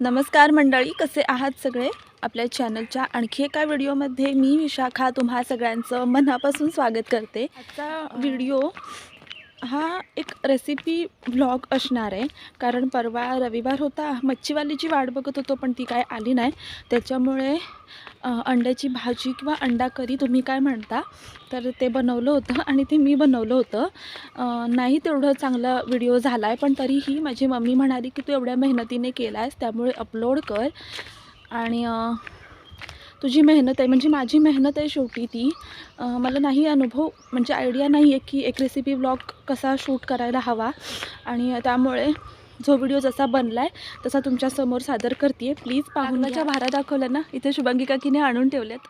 नमस्कार मंडळी कसे आहात सगळे? आपल्या चॅनलच्या आणखी एका व्हिडिओमध्ये मी विशाखा तुम्हा सगळ्यांचं मनापासून स्वागत करते. आजचा व्हिडिओ हा एक रेसिपी व्लॉग असणार आहे. कारण परवा रविवार होता मच्छीवालीची वाट बघत होतो पण ती काय आली नाही. त्याच्यामुळे अंड्याची भाजी किंवा अंडा करी तुम्ही काय म्हणता तर ते बनवलं होतं आणि ते मी बनवलं होतं. नाही तेवढं चांगला व्हिडिओ झाला आहे पण तरीही माझी मम्मी म्हणाली की तू एवढ्या मेहनतीने केला आहेस त्यामुळे अपलोड कर. आणि तुझी मेहनत आहे. म्हणजे माझी मेहनत आहे शेवटी ती. मला नाही अनुभव म्हणजे आयडिया नाही आहे की एक रेसिपी ब्लॉग कसा शूट करायला हवा. आणि त्यामुळे जो व्हिडिओ जसा बनला आहे तसा तुमच्यासमोर सादर करते प्लीज पाहुण्याच्या भारा दाखवल्या ना? इथे शुभांगी काकीने आणून ठेवल्यात.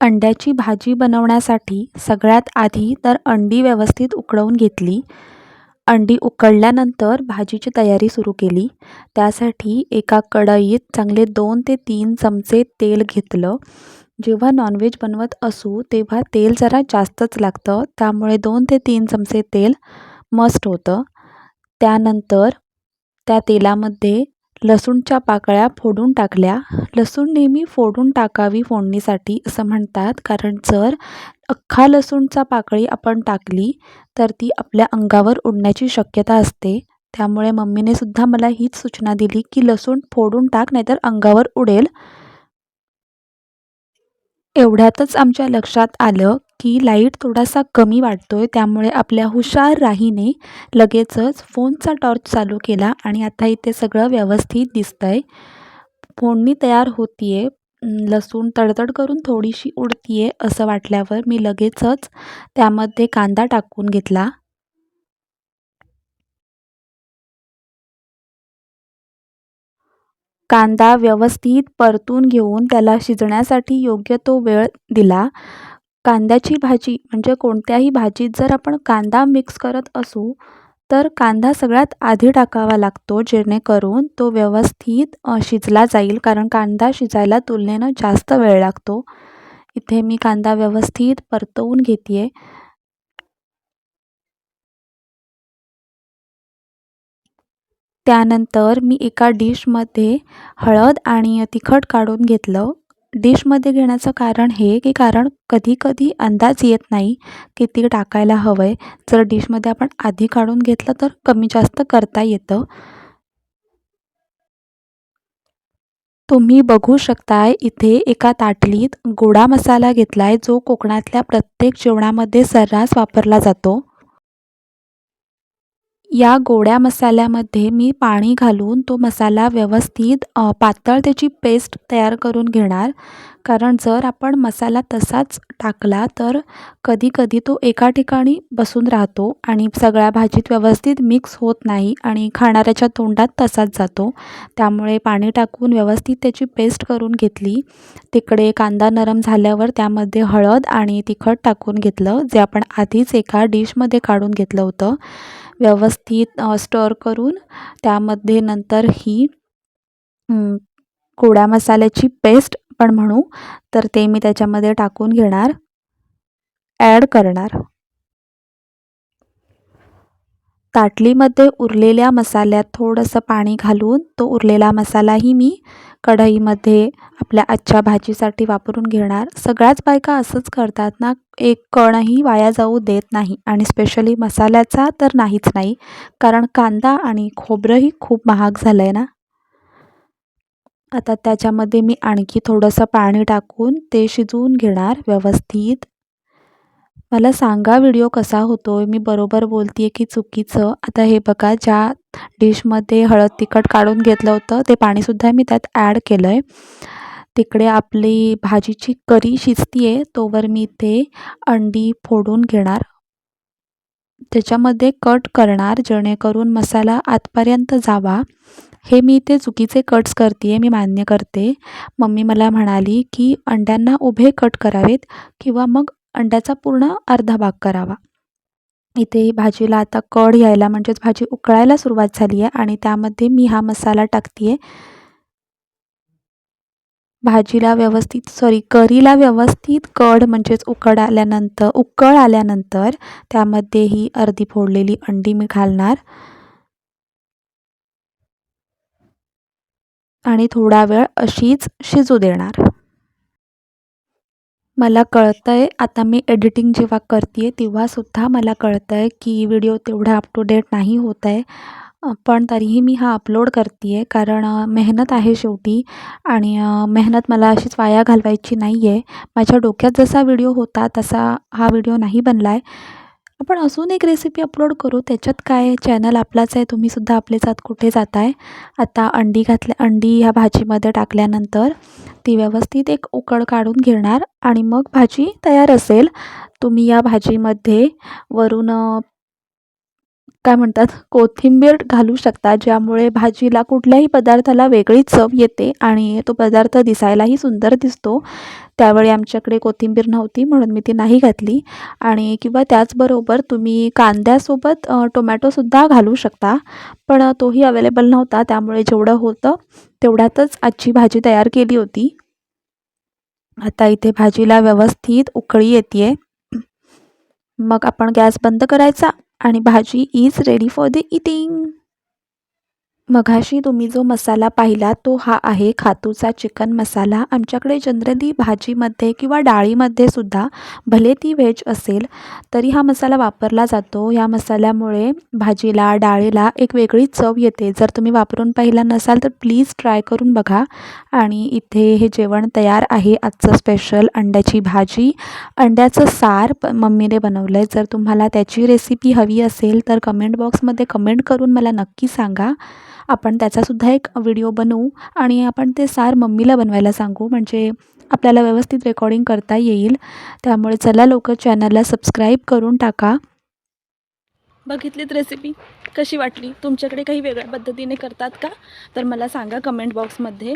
अंड्याची भाजी बनवण्यासाठी सगळ्यात आधी तर अंडी व्यवस्थित उकळवून घेतली. अंडी उकळल्यानंतर भाजीची तयारी सुरू केली. त्यासाठी एका कढईत चांगले दोन ते तीन चमचे तेल घेतलं. जेव्हा नॉनव्हेज बनवत असू तेव्हा तेल जरा जास्तच लागतं. त्यामुळे दोन ते तीन चमचे तेल मस्ट होतं. त्यानंतर त्या तेलामध्ये लसूणच्या पाकळ्या फोडून टाकल्या. लसूण नेहमी फोडून टाकावी फोडणीसाठी असं म्हणतात कारण जर अख्खा लसूणचा पाकळी आपण टाकली तर ती आपल्या अंगावर उडण्याची शक्यता असते. त्यामुळे मम्मीने सुद्धा मला हीच सूचना दिली की लसूण फोडून टाक नाहीतर अंगावर उडेल. एवढ्यातच आमच्या लक्षात आलं की लाइट थोडासा कमी वाटतोय त्यामुळे आपल्या हुशार राहीने लगेचच फोनचा टॉर्च चालू केला आणि आता इथे सगळं व्यवस्थित दिसतंय. फोडणी तयार होतीये लसूण तडतड करून थोडीशी उडतीये असं वाटल्यावर मी लगेचच त्यामध्ये कांदा टाकून घेतला. कांदा व्यवस्थित परतून घेऊन त्याला शिजण्यासाठी योग्य तो वेळ दिला. कांद्याची भाजी म्हणजे कोणत्याही भाजीत जर आपण कांदा मिक्स करत असू तर कांदा सगळ्यात आधी टाकावा लागतो जेणेकरून तो व्यवस्थित शिजला जाईल. कारण कांदा शिजायला तुलनेनं जास्त वेळ लागतो. इथे मी कांदा व्यवस्थित परतवून घेते त्यानंतर मी एका डिशमध्ये हळद आणि तिखट काढून घेतलं. डिशमध्ये घेण्याचं कारण हे की कारण कधी कधी अंदाज येत नाही किती टाकायला हवं आहे जर डिशमध्ये आपण आधी काढून घेतलं तर कमी जास्त करता येतं. तुम्ही बघू शकताय इथे एका ताटलीत गोडा मसाला घेतला आहे जो कोकणातल्या प्रत्येक जेवणामध्ये सर्रास वापरला जातो. या गोड्या मसाल्यामध्ये मी पाणी घालून तो मसाला व्यवस्थित पातळ त्याची पेस्ट तयार करून घेणार. कारण जर आपण मसाला तसाच टाकला तर कधीकधी तो एका ठिकाणी बसून राहतो आणि सगळ्या भाजीत व्यवस्थित मिक्स होत नाही आणि खाणाऱ्याच्या तोंडात तसाच जातो. त्यामुळे पाणी टाकून व्यवस्थित त्याची पेस्ट करून घेतली. तिकडे कांदा नरम झाल्यावर त्यामध्ये हळद आणि तिखट टाकून घेतलं जे आपण आधीच एका डिशमध्ये काढून घेतलं होतं. व्यवस्थित स्टर करून त्यामध्ये नंतर ही कोळ्या मसाल्याची पेस्ट पण म्हणू तर ते मी त्याच्यामध्ये टाकून घेणार. ॲड करणार. ताटलीमध्ये उरलेल्या मसाल्यात थोडंसं पाणी घालून तो उरलेला मसालाही मी कढईमध्ये आपल्या आजच्या भाजीसाठी वापरून घेणार. सगळ्याच बायका असंच करतात ना एक कणही वाया जाऊ देत नाही आणि स्पेशली मसाल्याचा तर नाहीच नाही कारण कांदा आणि खोबरंही खूप महाग झालं आहे ना. आता त्याच्यामध्ये मी आणखी थोडंसं पाणी टाकून ते शिजवून घेणार व्यवस्थित. मला सांगा व्हिडिओ कसा होतो आहे मी बरोबर बोलते आहे की चुकीचं? आता हे बघा ज्या डिशमध्ये हळद तिखट काढून घेतलं होतं ते पाणीसुद्धा मी त्यात ॲड केलं आहे तिकडे आपली भाजीची करी शिजती आहे तोवर मी ते अंडी फोडून घेणार. त्याच्यामध्ये कट करणार जेणेकरून मसाला आतपर्यंत जावा. हे मी ते चुकीचे कट्स करते आहे मी मान्य करते. मम्मी मला म्हणाली की अंड्यांना उभे कट करावेत किंवा मग अंड्याचा पूर्ण अर्धा भाग करावा. इथे भाजीला आता कड यायला म्हणजेच भाजी उकळायला सुरुवात झाली आहे आणि त्यामध्ये मी हा मसाला टाकते आहे भाजीला व्यवस्थित सॉरी करीला व्यवस्थित कढ म्हणजेच उकड आल्यानंतर उकळ आल्यानंतर त्यामध्ये ही अर्धी फोडलेली अंडी मी घालणार. आणि थोडा वेळ अशीच शिजू देणार. मला कळतं आहे आता मी एडिटिंग जेव्हा करते तेव्हासुद्धा मला कळतं आहे की व्हिडिओ तेवढा अप टू डेट नाही होत आहे पण तरीही मी हा अपलोड करते आहे कारण मेहनत आहे शेवटी. आणि मेहनत मला अशीच वाया घालवायची नाही आहे माझ्या डोक्यात जसा व्हिडिओ होता तसा हा व्हिडिओ नाही बनला आहे आपण अजून एक रेसिपी अपलोड करू. त्याच्यात काय चॅनल आपलाच आहे तुम्हीसुद्धा आपले जात कुठे जात आहे आता अंडी घातल्या अंडी ह्या भाजीमध्ये टाकल्यानंतर ती व्यवस्थित एक उकळ काढून घेणार. आणि मग भाजी तयार असेल तुम्ही या भाजीमध्ये वरून काय म्हणतात? कोथिंबीर घालू शकता ज्यामुळे भाजीला कुठल्याही पदार्थाला वेगळी चव येते आणि तो पदार्थ दिसायलाही सुंदर दिसतो. त्यावेळी आमच्याकडे कोथिंबीर नव्हती म्हणून मी ती नाही घातली. आणि किंवा त्याचबरोबर तुम्ही कांद्यासोबत टोमॅटोसुद्धा घालू शकता. पण तोही अवेलेबल नव्हता त्यामुळे जेवढं होतं तेवढ्यातच आजची भाजी तयार केली होती. आता इथे भाजीला व्यवस्थित उकळी येते मग आपण गॅस बंद करायचा? आणि bhaji is ready for the eating मघाशी तुम्ही जो मसाला पाहिला तो हा आहे खातूचा चिकन मसाला. आमच्याकडे जनरली भाजीमध्ये किंवा डाळीमध्ये सुद्धा भले ती व्हेज असेल तरी हा मसाला वापरला जातो. ह्या मसाल्यामुळे भाजीला डाळीला एक वेगळी चव येते. जर तुम्ही वापरून पाहिला नसाल तर प्लीज ट्राय करून बघा. आणि इथे हे जेवण तयार आहे. आजचं स्पेशल अंड्याची भाजी. अंड्याचं सार प मम्मीने बनवलं आहे जर तुम्हाला त्याची रेसिपी हवी असेल तर कमेंट बॉक्समध्ये कमेंट करून मला नक्की सांगा. आपण त्याचासुद्धा एक व्हिडिओ बनवू आणि आपण ते सार मम्मीला बनवायला सांगू. म्हणजे आपल्याला व्यवस्थित रेकॉर्डिंग करता येईल. त्यामुळे चला लवकर चॅनलला सबस्क्राईब करून टाका. बघितलीत रेसिपी कशी वाटली? तुमच्याकडे काही वेगळ्या पद्धतीने करतात का? तर मला सांगा कमेंट बॉक्समध्ये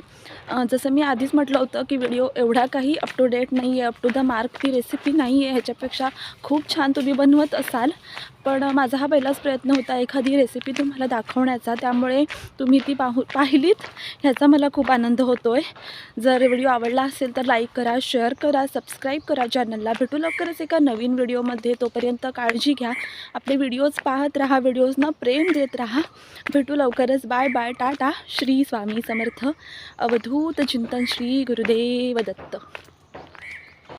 जसं मी आधीच म्हटलं होतं की व्हिडिओ एवढा काही अप टू डेट नाही आहे अप टू द मार्क ती रेसिपी नाही आहे ह्याच्यापेक्षा खूप छान तुम्ही बनवत असाल. पण माझा हा पहिलाच प्रयत्न होता एखादी रेसिपी तुम्हाला दाखवण्याचा. त्यामुळे तुम्ही ती पाहू पाहिलीत. ह्याचा मला खूप आनंद होतो आहे जर व्हिडिओ आवडला असेल तर लाईक करा शेअर करा सबस्क्राईब करा. चॅनलला भेटू लवकरच एका नवीन व्हिडिओमध्ये तोपर्यंत काळजी घ्या. आपले व्हिडिओज पाहत राहा व्हिडिओजना प्रेम देत राहा. भेटू लवकरच. Bye bye tata. Shri Swami Samarth. Avadhoot चिंतन श्री गुरुदेव दत्त.